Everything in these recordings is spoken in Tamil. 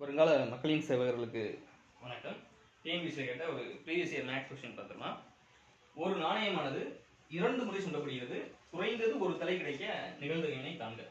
வருங்கால மக்களின் சேவகர்களுக்கு வணக்கம். டிஎன்பிசியில் கேட்ட ஒரு ப்ரீவியஸ் இயர் மேக்ஸ் கொஸ்டின் பார்த்துருமா ஒரு நாணயமானது இரண்டு முறை சுண்டப்படுகிறது. குறைந்தது ஒரு தலை கிடைக்க நிகழ்ந்தகையினை தாங்க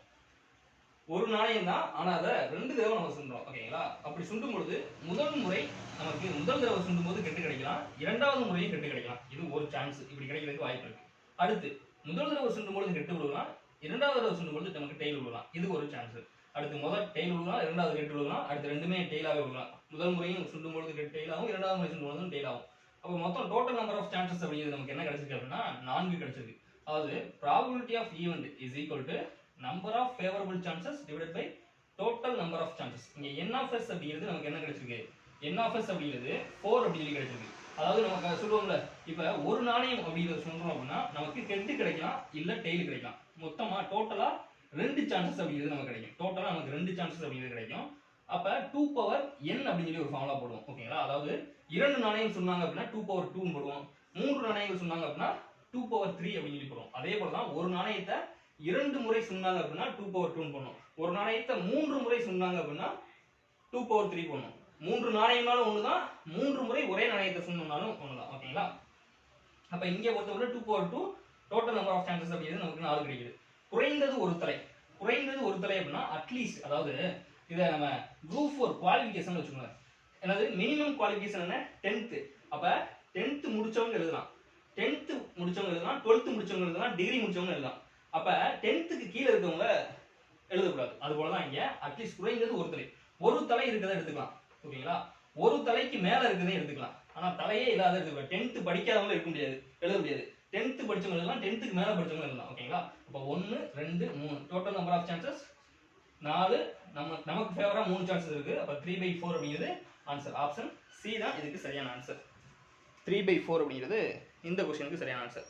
ஒரு நாணயம் தான் ஆனால் அதை ரெண்டு தடவை நம்ம சுண்டுறோம் ஓகேங்களா? அப்படி சுண்டும் பொழுது முதல் முறை நமக்கு முதல் தடவை சுண்டும் போது கெட்டு கிடைக்கலாம். இரண்டாவது முறையும் கெட்டு கிடைக்கலாம். இது ஒரு சான்ஸ் இப்படி கிடைக்கிறதுக்கு வாய்ப்பு இருக்கு. அடுத்து முதல் தடவை சுண்டும் பொழுது கெட்டு விடுவோம்னா இரண்டாவது தடவை பொழுது நமக்கு டெய்ல் விழுகலாம். இது ஒரு சான்ஸ் அடுத்து முதல் டெய்ல் விழுகலாம் இரண்டாவது ரெட் விழுகலாம் அடுத்து ரெண்டுமே டெய்லாகவே விழுகலாம். முதல் முறையும் சுண்டும் பொழுது கெட்டு டெய்ல் ஆகும் இரண்டாவது முறை சுண்டும் பொழுதும் டெய்ல் ஆகும். அப்போ மொத்தம் டோட்டல் நம்பர் ஆஃப் சான்சஸ் அப்படிங்கிறது நமக்கு என்ன கிடைச்சிருக்கு அப்படின்னா நான்கு கிடைச்சிருக்கு. அதாவது probability of event is equal to number of favourable chances divide by total number of chances இங்கே n ஆஃப் அப்படிங்கிறது நமக்கு என்ன கிடைச்சிருக்கு? n ஆஃப் அப்படிங்கிறது ஃபோர் அப்படின்னு சொல்லி கிடைச்சிருக்கு. அதாவது நமக்கு சொல்லுவோம்ல. இப்ப ஒரு நாணயம் அப்படிங்கிறத சொல்றோம் அப்படின்னா நமக்கு ஹெட் கிடைக்கலாம் இல்ல டெய்ல் கிடைக்கலாம். மொத்தமா டோட்டலா ரெண்டு சான்சஸ் அப்படிங்கிறது நமக்கு கிடைக்கும். டோட்டலா நமக்கு ரெண்டு சான்சஸ் அப்படிங்கிறது கிடைக்கும். அப்ப டூ பவர் என் அப்படின்னு சொல்லி ஒரு ஃபார்முலா போடுவோம். ஓகேங்களா அதாவது இரண்டு நாணயம் சொன்னாங்க அப்படின்னா டூ பவர் டூ போடுவோம். மூன்று நாணயங்கள் சொன்னாங்க அப்படின்னா டூ பவர் த்ரீ அப்படின்னு சொல்லி போடுவோம். அதே போல தான் ஒரு நாணயத்தை இரண்டு முறை சொன்னாங்க அப்படின்னா டூ பவர் டூன்னு பண்ணும் ஒரு நாணயத்தை மூன்று முறை சொன்னாங்க அப்படின்னா டூ பவர் த்ரீ பண்ணும் மூன்று நாணயம்னாலும் ஒன்று தான் மூன்று முறை ஒரே நாணயத்தை சொன்னோம்னாலும் ஒன்று தான் ஓகேங்களா? அப்போ இங்கே பொறுத்தவரை two power two total number of chances அப்படிங்கிறது நமக்கு நாலு கிடைக்குது. குறைந்தது ஒரு தலை. குறைந்தது ஒரு தலை அப்படின்னா அட்லீஸ்ட் அதாவது இதை நம்ம குரூப் ஃபோர் குவாலிஃபிகேஷன் வச்சுக்கோங்க. அதாவது மினிமம் குவாலிஃபிகேஷன் என்ன? டென்த்து அப்போ டென்த்து முடிச்சவங்க எழுதலாம். டென்த்து முடிச்சவங்க எழுதலாம். டுவெல்த்து முடிச்சவங்க எழுதலாம். டிகிரி முடிச்சவங்க எழுதலாம். அப்ப டென்த்துக்கு கீழே இருக்கவங்க எழுதக்கூடாது. அது போல தான் இங்க அட்லீஸ்ட் குறைந்தது ஒரு தலை. ஒரு தலை இருக்கிறத எடுத்துக்கலாம். ஓகேங்களா ஒரு தலைக்கு மேல இருக்கிறதே எடுத்துக்கலாம். ஆனா தலையே இல்லாத எடுத்துக்கலாம் டென்த்து படிக்காதவங்களும் இருக்க முடியாது எழுத முடியாது. டென்த்து படிச்சவங்க எழுதலாம் டென்த்துக்கு மேல படிச்சவங்க எழுதலாம் ஓகேங்களா அப்போ ஒன்று ரெண்டு மூணு. டோட்டல் நம்பர் ஆஃப் சான்சஸ் நாலு நம்ம நமக்கு ஃபேவரா மூணு சான்சஸ் இருக்கு. அப்போ த்ரீ பை ஃபோர் அப்படிங்கிறது ஆன்சர் ஆப்ஷன் சி தான் இதுக்கு சரியான ஆன்சர் த்ரீ பை ஃபோர் அப்படிங்கிறது இந்த கொஸ்டினுக்கு சரியான ஆன்சர்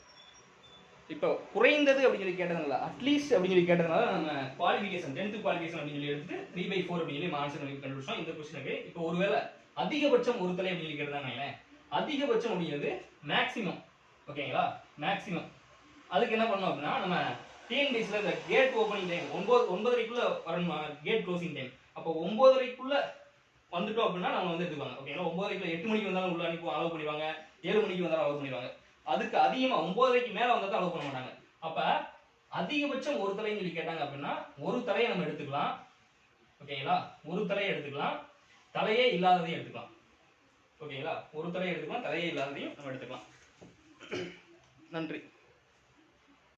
இப்போ குறைந்தது அப்படின்னு சொல்லி கேட்டதுனால அட்லீஸ்ட் அப்படின்னு சொல்லி கேட்டதுனால நம்ம குவாலிஃபிகேஷன் டென்த் குவாலிஃபிகேஷன் அப்படின்னு சொல்லி எடுத்து த்ரீ பை ஃபோர் அப்படின்னு சொல்லி ஆன்சர் கண்டுபிடிச்சோம். இந்த கொஸ்டினுக்கு இப்போ ஒருவேளை அதிகபட்சம் ஒரு தலை அப்படின்னு சொல்லி கேட்டதாங்க அதிகபட்சம் அப்படிங்கிறது மேக்ஸிமம் ஓகேங்களா மேக்ஸிமம் அதுக்கு என்ன பண்ணோம் அப்படின்னா நம்ம டிஎன்பிசியில் இந்த கேட் ஓப்பனிங் டைம் ஒன்பது ஒன்பதரைக்குள்ள வரணும்? கேட் க்ளோசிங் டைம் அப்போ ஒன்பதரைக்குள்ள வந்துட்டோம் அப்படின்னா நம்ம வந்து எடுத்துக்குவாங்க ஓகேங்களா ஒன்பதரைக்குள்ள எட்டு மணிக்கு வந்தாலும் உள்ள அனுப்பி அலோவ் பண்ணிடுவாங்க. ஏழு மணிக்கு வந்தாலும் அலோவ் பண்ணிடுவாங்க. அதுக்கு அதிகமா ஒன்பதரைக்கு மேல தான் அலோவ் பண்ண மாட்டாங்க. அப்ப அதிகபட்சம் ஒரு தலைன்னு சொல்லி கேட்டாங்க அப்படின்னா ஒரு தலையை நம்ம எடுத்துக்கலாம். ஓகேங்களா ஒரு தலையை எடுத்துக்கலாம். தலையே இல்லாததையும் எடுத்துக்கலாம். ஓகேங்களா ஒரு தலையை எடுத்துக்கலாம் தலையே இல்லாததையும் நம்ம எடுத்துக்கலாம். நன்றி.